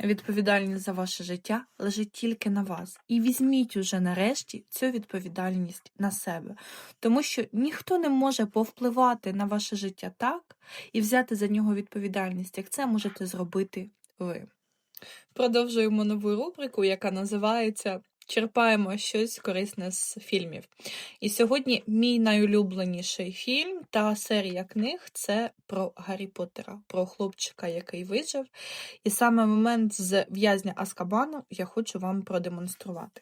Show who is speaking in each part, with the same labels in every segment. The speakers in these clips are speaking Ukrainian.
Speaker 1: Відповідальність за ваше життя лежить тільки на вас. І візьміть уже нарешті цю відповідальність на себе. Тому що ніхто не може повпливати на ваше життя так і взяти за нього відповідальність, як це можете зробити ви. Продовжуємо нову рубрику, яка називається Черпаємо щось корисне з фільмів. І сьогодні мій найулюбленіший фільм та серія книг це про Гаррі Поттера, про хлопчика, який вижив. І саме момент з в'язня Аскабану я хочу вам продемонструвати.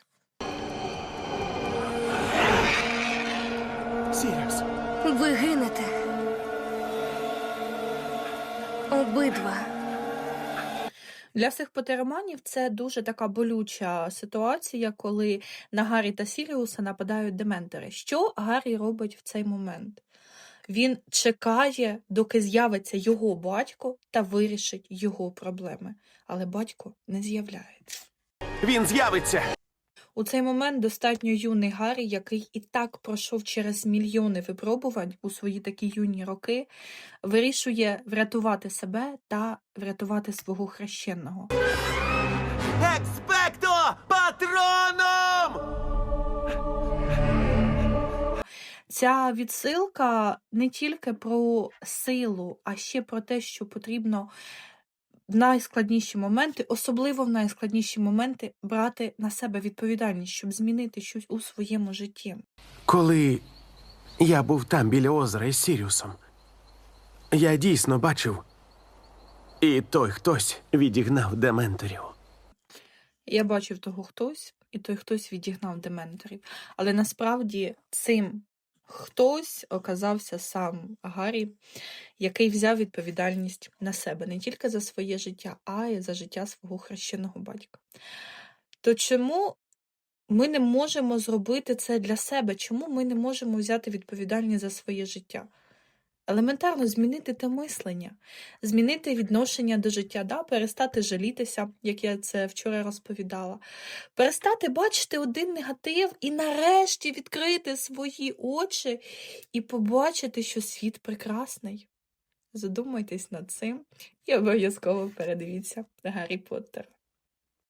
Speaker 2: Сіріус,
Speaker 3: Ви гинете. Обидва.
Speaker 1: Для всіх потероманів це дуже така болюча ситуація, коли на Гаррі та Сіріуса нападають дементори. Що Гаррі робить в цей момент? Він чекає, доки з'явиться його батько та вирішить його проблеми. Але батько не з'являється.
Speaker 2: він з'явиться.
Speaker 1: У цей момент достатньо юний Гаррі, який і так пройшов через мільйони випробувань у свої такі юні роки, вирішує врятувати себе та врятувати свого хрещеного.
Speaker 2: Експекто патроном!
Speaker 1: Ця відсилка не тільки про силу, а ще про те, що потрібно в найскладніші моменти, особливо в найскладніші моменти, брати на себе відповідальність, щоб змінити щось у своєму житті.
Speaker 2: Коли я був там біля озера із Сіріусом, я дійсно бачив. І той хтось відігнав дементорів.
Speaker 1: Я бачив того хтось, і той хтось відігнав дементорів. Але насправді цим хтось оказався сам Гаррі, який взяв відповідальність на себе не тільки за своє життя, а й за життя свого хрещеного батька. То чому ми не можемо зробити це для себе? Чому ми не можемо взяти відповідальність за своє життя? Елементарно змінити те мислення, змінити відношення до життя, да? перестати жалітися, як я це вчора розповідала, перестати бачити один негатив і нарешті відкрити свої очі і побачити, що світ прекрасний. Задумайтесь над цим і обов'язково передивіться Гаррі Поттера.